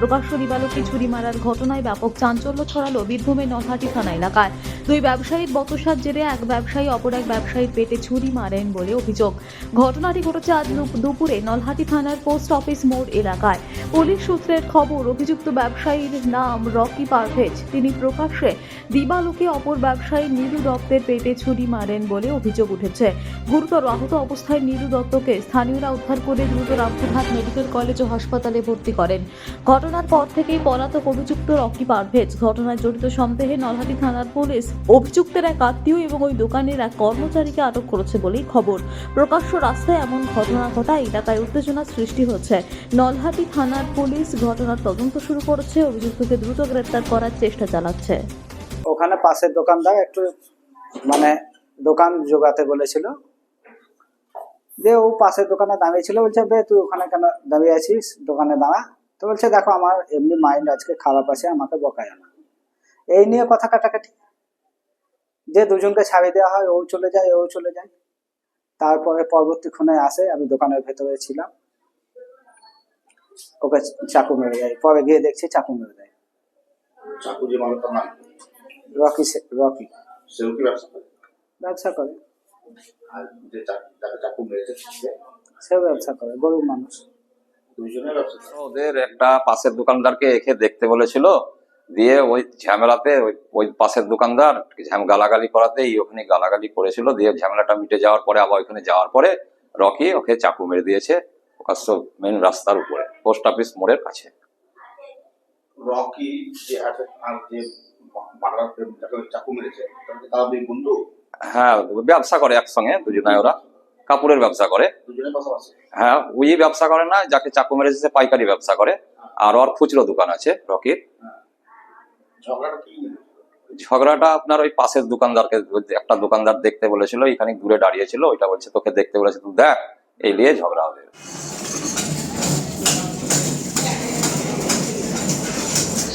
প্রকাশ্য দিবালোকে ছুরি মারার ঘটনায় ব্যাপক চাঞ্চল্য ছড়ালো বীরভূমের নলহাটি থানা এলাকায়। দুই ব্যবসায়ীর বতসার জেরে এক ব্যবসায়ী অপর এক ব্যবসায়ীর পেটে ছুরি মারেন বলে অভিযোগ। ঘটনাটি ঘটেছে আজ দুপুরে নলহাটি থানার পোস্ট অফিস মোড় এলাকায়। পুলিশ সূত্রের খবর, অভিযুক্ত ব্যবসায়ীর নাম রকি পারভেজ। তিনি প্রকাশ্যে দিবালোকে অপর ব্যবসায়ী নীলু দত্তের পেটে ছুরি মারেন বলে অভিযোগ উঠেছে। গুরুতর আহত অবস্থায় নীলু দত্তকে স্থানীয়রা উদ্ধার করে দ্রুত রামপুরহাট মেডিকেল কলেজ ও হাসপাতালে ভর্তি করেন। ঘটনার পর থেকেই পলাতক অভিযুক্ত রকি পারভেজ। ঘটনায় জড়িত সন্দেহে নলহাটি থানার পুলিশ অভিযুক্তের এক আত্মীয় এবং ওই দোকানের এক কর্মচারীকে আটক করেছে বলেই খবর। প্রকাশ্য রাস্তায় এমন ঘটনা ঘটায় এলাকায় উত্তেজনা সৃষ্টি হচ্ছে। নলহাটি থানার পুলিশ ঘটনার তদন্ত শুরু করেছে, অভিযুক্তকে দ্রুত গ্রেপ্তার করার চেষ্টা চালাচ্ছে। ওখানে পাশের দোকানদার একটু মানে দোকান জোগাতে বলেছিল। যে ও পাশের দোকানে দাঁড়িয়ে ছিল, বলছে, বে, তুই ওখানে কেন দাঁড়িয়ে আছিস? দোকানে দাঁড়া। তো বলছে দেখো আমার এমনি মাইন্ড আজকে খারাপ আছে আমাকে বকায় না এই নিয়ে কথা কাটাকাটি। যে দুজনকে ছাড়িয়ে দেওয়া হয় ও চলে যায় ও চলে যায়। তারপরে পরবর্তীক্ষণে আসে আমি দোকানের ভেতরে ছিলাম। ওকে চাকু মেরে দেয়। পরে গিয়ে দেখছি চাকু মেরে দেয়। চাকু যে রকি সে- রকি। সেও কি ব্যবসা করে? ব্যবসা করে। আর যে চাকু মেরেছে সে? সেও ব্যবসা করে গরিব মানুষ। ওদের একটা পাশের দোকানদারকে এসে দেখতে বলেছিল দিয়ে ওই ঝামেলাতে ওই পাশের দোকানদার গালাগালি করাতেই ওখানে গালাগালি করেছিল দিয়ে ঝামেলাটা মিটে যাওয়ার পরে আবার ওখানে যাওয়ার পরে রকি ওকে চাকু মেরে দিয়েছে প্রকাশ্য মেন রাস্তার উপরে পোস্ট অফিস মোড়ের কাছে। রকি যে আছে আর যে চাকু মেরেছে তারা দুই বন্ধু? হ্যাঁ ব্যবসা করে একসঙ্গে দুজনে ওরা। কাপড়ের ব্যবসা করে। হ্যাঁ ওই ব্যবসা করে না যাকে চাকু মেরেছে সে পাইকারি ব্যবসা করে। আর ওর খুচরো দোকান আছে রকির। নিয়ে? ঝগড়াটা আপনার ওই পাশের দোকানদারকে একটা দোকানদার দেখতে বলেছিল এখানে দূরে দাঁড়িয়েছিল ওইটা বলছে তোকে দেখতে বলেছে তুই দেখ এই নিয়ে ঝগড়া হবে।